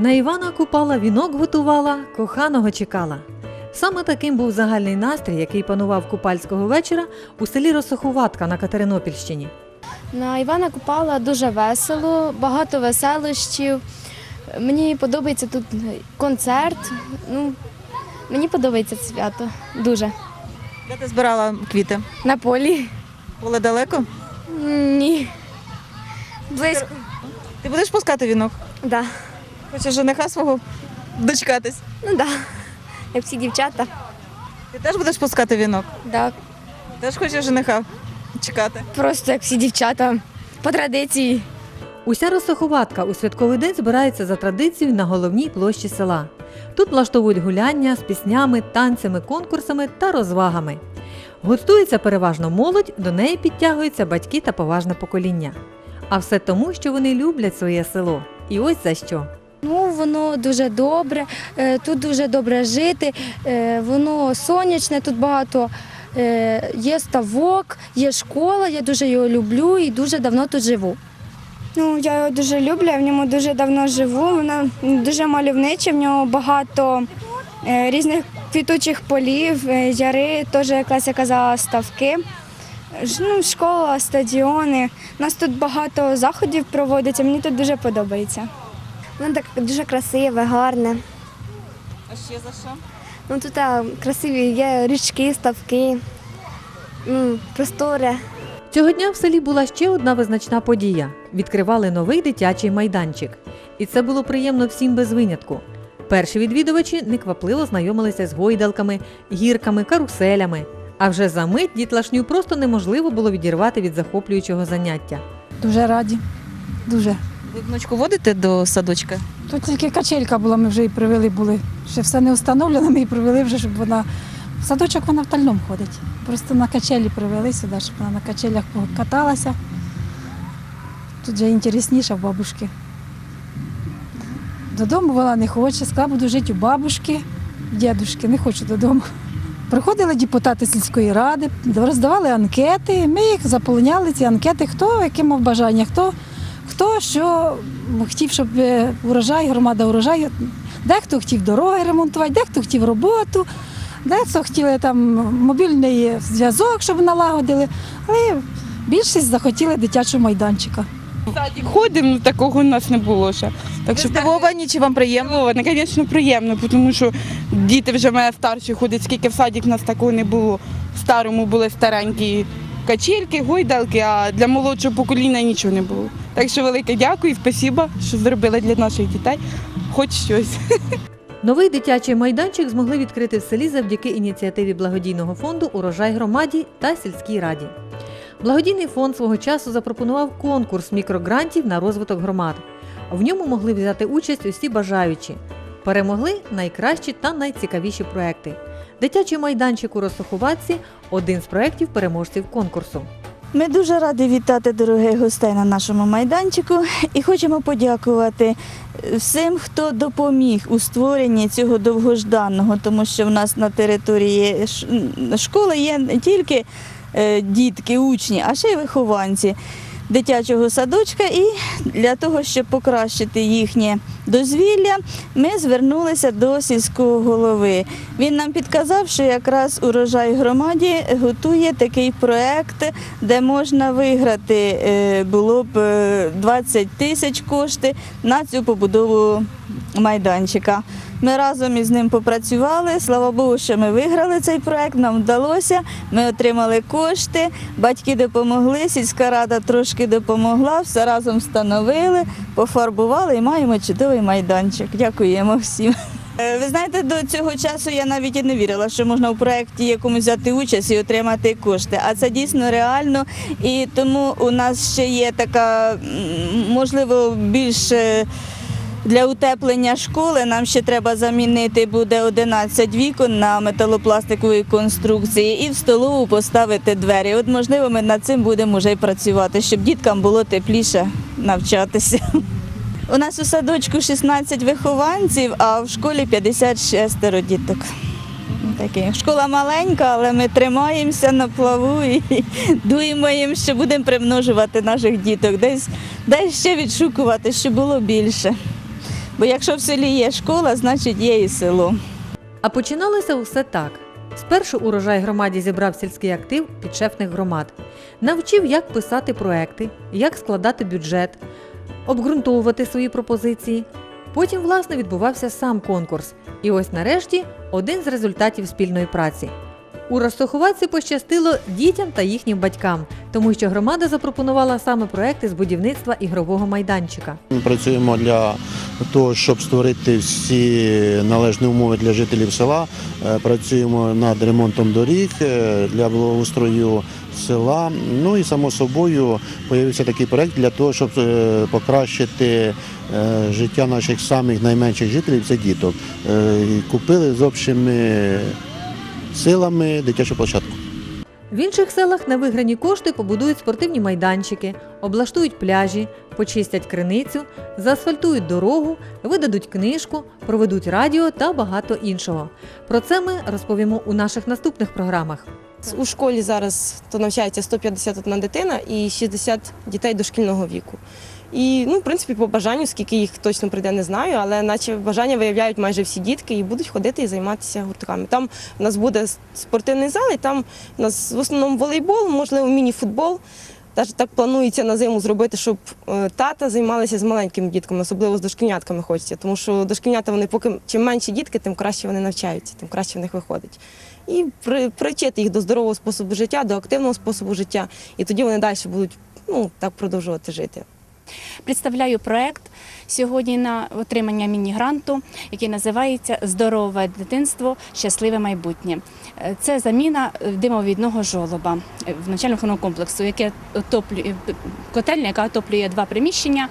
На Івана Купала вінок готувала, коханого чекала. Саме таким був загальний настрій, який панував купальського вечора у селі Росоховатка на Катеринопільщині. На Івана Купала дуже весело, багато веселощів. Мені подобається тут концерт. Ну, мені подобається свято дуже. Де ти збирала квіти? На полі? Поле далеко? Ні. Близько. Ти будеш пускати вінок? Да. Хочеш жениха свого дочекатись? Ну да. Як всі дівчата. Ти теж будеш пускати вінок? Да. Теж хочеш жениха чекати? Просто як всі дівчата. По традиції. Уся Росоховатка у святковий день збирається за традицією на головній площі села. Тут влаштовують гуляння з піснями, танцями, конкурсами та розвагами. Гостується переважно молодь, до неї підтягуються батьки та поважне покоління. А все тому, що вони люблять своє село. І ось за що. Ну, воно дуже добре, е, тут дуже добре жити, е, воно сонячне, тут багато е, є ставок, є школа, я дуже його люблю і дуже давно тут живу. Ну, я його дуже люблю, я в ньому дуже давно живу. Воно дуже мальовниче, в нього багато різних квітучих полів, яри, теж, як Леся казала, ставки. Ну, школа, стадіони. У нас тут багато заходів проводиться, мені тут дуже подобається. Воно так дуже красиве, гарне. А ще за що? Ну тут а, красиві є річки, ставки, ну, простори. Цього дня в селі була ще одна визначна подія: відкривали новий дитячий майданчик. І це було приємно всім без винятку. Перші відвідувачі неквапливо знайомилися з гойдалками, гірками, каруселями. А вже за мить дітлашню просто неможливо було відірвати від захоплюючого заняття. Дуже раді. Дуже. Ви внучку водите до садочка? Тут тільки качелька була, ми вже і привели були. Ще все не встановлено, ми її привели вже, щоб вона. В садочок вона в тальному ходить. Просто на качелі привели сюди, щоб вона на качелях покаталася. Тут вже інтересніше в бабушки. Додому вона не хоче, сказала, буду жити у бабушки, дідушки, не хочу додому. Приходили депутати сільської ради, роздавали анкети, ми їх заповняли, ці анкети, хто яке мав бажання, хто, хто що хотів, щоб е, урожай, громада урожаю. Дехто хотів дороги ремонтувати, дехто хотів роботу, дехто хотіли там мобільний зв'язок, щоб налагодили. Але більшість захотіли дитячого майданчика. садик ходимо, такого у нас не було ще. Так що здивовані чи вам приємно? звісно, приємно, тому що діти вже мене старші ходять, скільки в садик у нас такого не було. В старому були старенькі качельки, гойдалки, а для молодшого покоління нічого не було. Так що велике дякую і спасибо, що зробили для наших дітей хоч щось. Новий дитячий майданчик змогли відкрити в селі завдяки ініціативі благодійного фонду Урожай громаді та сільській раді. Благодійний фонд свого часу запропонував конкурс мікрогрантів на розвиток громад. В ньому могли взяти участь усі бажаючі. Перемогли найкращі та найцікавіші проекти. Дитячий майданчик у Росоховатці один з проєктів переможців конкурсу. Ми дуже раді вітати дорогих гостей на нашому майданчику і хочемо подякувати всім, хто допоміг у створенні цього довгожданого, тому що в нас на території школи є не тільки е, дітки, учні, а ще й вихованці дитячого садочка. І для того, щоб покращити їхнє дозвілля, ми звернулися до сільського голови. Він нам підказав, що якраз урожай громаді готує такий проект, де можна виграти е, було б е, 20 тисяч кошти на цю побудову майданчика. Ми разом із ним попрацювали. Слава Богу, що ми виграли цей проект. Нам вдалося. Ми отримали кошти, батьки допомогли, сільська рада трошки допомогла, все разом встановили, пофарбували і маємо чудовий майданчик. Дякуємо всім. Е, Ви знаєте, до цього часу я навіть і не вірила, що можна у проєкті якомусь взяти участь і отримати кошти. А це дійсно реально. І тому у нас ще є така, можливо, більше. Для утеплення школи нам ще треба замінити буде 11 вікон на металопластиковій конструкції і в столову поставити двері. От можливо, ми над цим будемо вже й працювати, щоб діткам було тепліше навчатися. У нас у садочку 16 вихованців, а в школі 56 діток. Такі. Школа маленька, але ми тримаємося на плаву і думаємо, що будемо примножувати наших діток, десь, десь ще відшукувати, щоб було більше. Бо якщо в селі є школа, значить є і село. А починалося усе так. Спершу урожай громаді зібрав сільський актив підшефних громад, навчив, як писати проекти, як складати бюджет, обґрунтовувати свої пропозиції. Потім, власне, відбувався сам конкурс. І ось нарешті один з результатів спільної праці. У Ростоховаці пощастило дітям та їхнім батькам, тому що громада запропонувала саме проекти з будівництва ігрового майданчика. Ми працюємо для того, щоб створити всі належні умови для жителів села. Е, Працюємо над ремонтом доріг е, для благоустрою села. Ну і само собою з'явився такий проект для того, щоб е, покращити життя наших самих найменших жителів це діток. Купили з общими силами дитячу площадку. В інших селах на виграні кошти побудують спортивні майданчики, облаштують пляжі, почистять криницю, заасфальтують дорогу, видадуть книжку, проведуть радіо та багато іншого. Про це ми розповімо у наших наступних програмах. У школі зараз то навчається 151 дитина і 60 дітей дошкільного віку. І ну, в принципі, по бажанню, скільки їх точно прийде, не знаю, але наче бажання виявляють майже всі дітки і будуть ходити і займатися гуртками. Там у нас буде спортивний зал, і там у нас в основному волейбол, можливо, міні-футбол. Навіть так планується на зиму зробити, щоб е, тата займалися з маленькими дітками, особливо з дошкільнятками хочеться. Тому що дошкільнята вони поки чим менші дітки, тим краще вони навчаються, тим краще в них виходить. І при, привчити їх до здорового способу життя, до активного способу життя. І тоді вони далі будуть ну, так продовжувати жити. Представляю проект сьогодні на отримання міні-гранту, який називається Здорове дитинство, щасливе майбутнє. Е, Це заміна е, димовідного жолоба е, в навчально-виховного комплексу, яке отоплює котельня, яка отоплює два приміщення,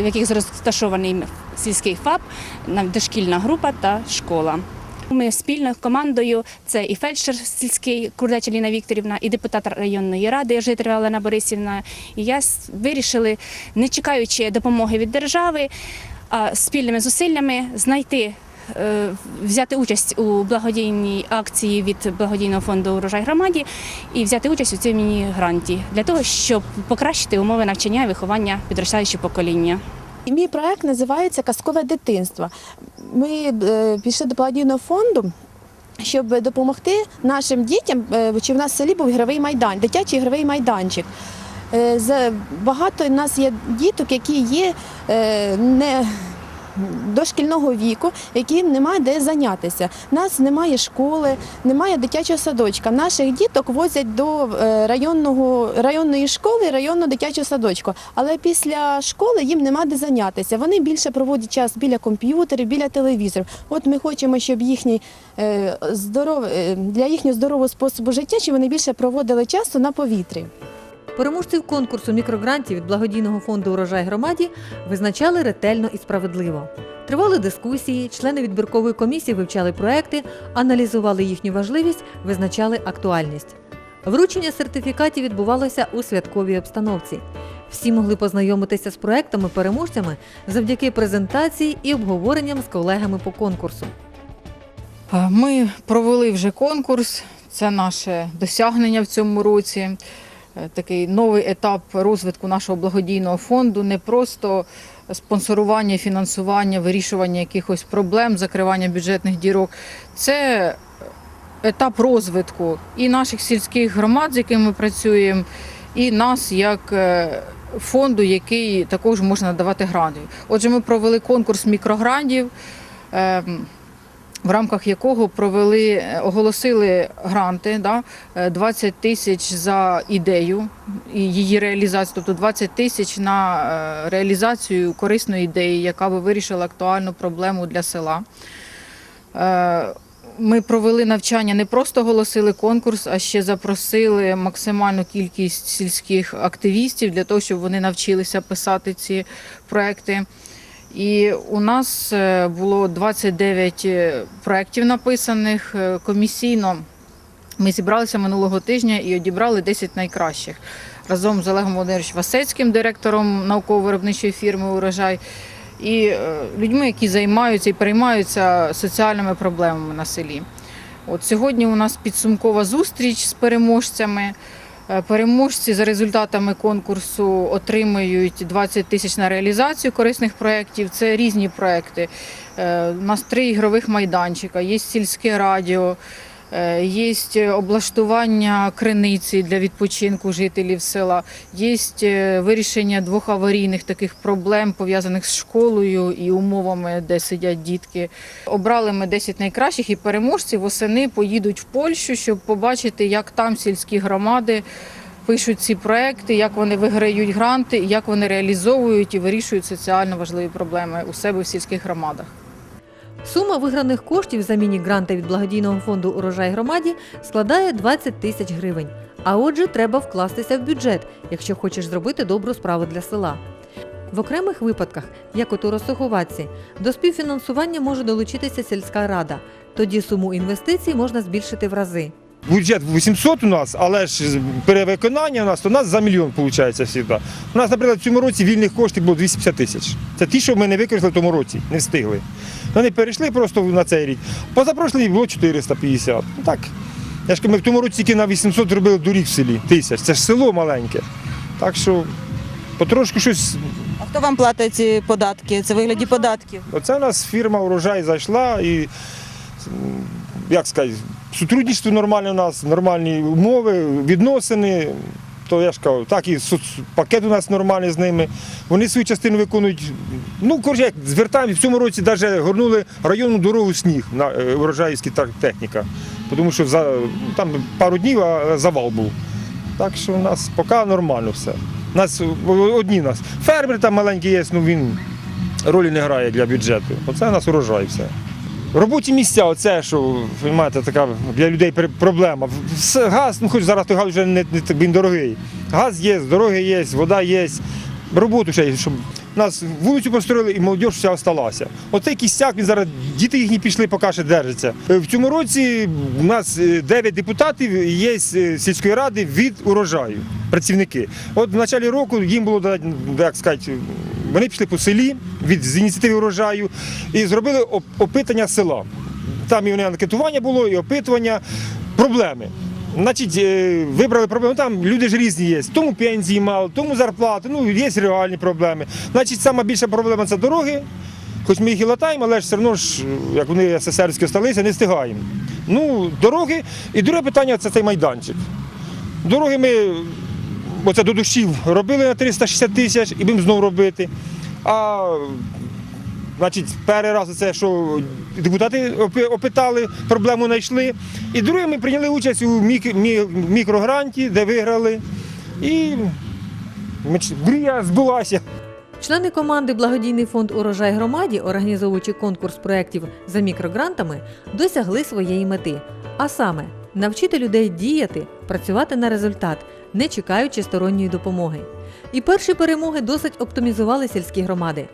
в яких розташований сільський ФАП, на- дошкільна група та школа. Ми спільно командою, це і фельдшер сільський Курдача Ліна Вікторівна, і депутат районної ради Житря Олена Борисівна. І я вирішили, не чекаючи допомоги від держави, а спільними зусиллями знайти. е, Взяти участь у благодійній акції від благодійного фонду урожай громаді і взяти участь у цій міні-гранті для того, щоб покращити умови навчання і виховання підростаючого покоління. І Мій проект називається Казкове дитинство. Ми е, пішли до благодійного фонду. Щоб допомогти нашим дітям, е, чи в нас в селі був ігровий майдан, дитячий ігровий майданчик. Е, Багато в нас є діток, які є не дошкільного віку, яким немає де зайнятися. У нас немає школи, немає дитячого садочка. Наших діток возять до е, районного, районної школи, районного дитячого садочку. Але після школи їм нема де зайнятися. Вони більше проводять час біля комп'ютерів, біля телевізорів. От ми хочемо, щоб їхній е, здоров... е, для їхнього здорового способу життя, щоб вони більше проводили часу на повітрі. Переможців конкурсу мікрогрантів від благодійного фонду Урожай громаді визначали ретельно і справедливо. Тривали дискусії, члени відбіркової комісії вивчали проекти, аналізували їхню важливість, визначали актуальність. Вручення сертифікатів відбувалося у святковій обстановці. Всі могли познайомитися з проектами-переможцями завдяки презентації і обговоренням з колегами по конкурсу. Ми провели вже конкурс. Це наше досягнення в цьому році. Е, Такий новий етап розвитку нашого благодійного фонду. Не просто спонсорування, фінансування, вирішування якихось проблем, закривання бюджетних дірок. Це етап розвитку і наших сільських громад, з якими ми працюємо, і нас як е, фонду, який також може надавати гранти. Отже, ми провели конкурс мікрогрантів. В рамках якого провели, е, оголосили гранти, да, е, 20 тисяч за ідею і її реалізацію, тобто 20 тисяч на е, реалізацію корисної ідеї, яка би вирішила актуальну проблему для села. Е, Ми провели навчання, не просто оголосили конкурс, а ще запросили максимальну кількість сільських активістів для того, щоб вони навчилися писати ці проекти. І у нас е, було 29 проєктів написаних е, комісійно. Ми зібралися минулого тижня і одібрали 10 найкращих разом з Олегом Володимировичем Васецьким, директором науково-виробничої фірми Урожай, і е, людьми, які займаються і переймаються соціальними проблемами на селі. От сьогодні у нас підсумкова зустріч з переможцями. Е, Переможці за результатами конкурсу отримують 20 тисяч на реалізацію корисних проєктів. Це різні проєкти. Е, У нас три ігрових майданчика, є сільське радіо, є облаштування криниці для відпочинку жителів села, є е, вирішення двох аварійних таких проблем, пов'язаних з школою і умовами, де сидять дітки. Обрали ми 10 найкращих і переможці восени поїдуть в Польщу, щоб побачити, як там сільські громади пишуть ці проекти, як вони виграють гранти, як вони реалізовують і вирішують соціально важливі проблеми у себе в сільських громадах. Сума виграних коштів за міні-гранти від благодійного фонду Урожай громаді складає 20 тисяч гривень. А отже, треба вкластися в бюджет, якщо хочеш зробити добру справу для села. В окремих випадках, як от у Росоховатці, до співфінансування може долучитися сільська рада. Тоді суму інвестицій можна збільшити в рази. Бюджет 800 у нас, але ж перевиконання у нас, то у нас за мільйон виходить завжди. У нас, наприклад, в цьому році вільних коштів було 250 тисяч. Це ті, що ми не використали в тому році, не встигли. Вони перейшли просто на цей рік. Позапрошлий було 450. Ну, Так. Я ж кажу, ми в тому році тільки на 800 зробили доріг в селі тисяч. Це ж село маленьке. Так що потрошку щось. А хто вам платить ці податки? Це вигляді податків. Оце у нас фірма урожай зайшла і як сказати, сотрудничество нормальне у нас, нормальні умови, відносини. То я ж кажу, так і пакет у нас нормальний з ними. Вони свою частину виконують. Ну, коротше, як звертаємо, в цьому році навіть горнули районну дорогу сніг на е, урожаївська техніка. Тому що за, там пару днів завал був. Так що у нас поки нормально все. У нас одні нас. Фермер там маленький є, ну він ролі не грає для бюджету. Оце у нас урожай все. Робочі місця, оце, що розумієте, така для людей проблема. Газ, ну хоч зараз той газ вже не, не він дорогий. Газ є, дороги є, вода є. Роботу ще, є, щоб нас вулицю построїли і молодь вся осталася. Оцей кістяк, він зараз діти їхні пішли, поки ще держаться. Е, В цьому році у нас 9 депутатів є з е, сільської ради від урожаю, працівники. От в початку року їм було як сказати, вони пішли по селі від з ініціативи урожаю і зробили опитання села. Там і вони анкетування було, і опитування, проблеми. Значить, е, вибрали проблеми. Там люди ж різні є. Тому пенсії мало, тому зарплати, ну є реальні проблеми. Значить, сама більша проблема це дороги. Хоч ми їх і латаємо, але ж все одно ж, як вони СССРські сталися, не встигаємо. Ну, дороги. І друге питання це цей майданчик. Дороги ми оце до душів робили на 360 тисяч і будемо знову робити. А значить, перший раз це, що депутати опитали, проблему знайшли. І друге, ми прийняли участь у мік- мікрогранті, де виграли. І мрія збулася. Члени команди Благодійний фонд Урожай громаді, організовуючи конкурс проєктів за мікрогрантами, досягли своєї мети. А саме навчити людей діяти, працювати на результат, не чекаючи сторонньої допомоги. І перші перемоги досить оптимізували сільські громади.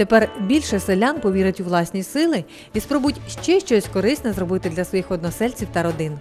Тепер більше селян повірять у власні сили і спробують ще щось корисне зробити для своїх односельців та родин.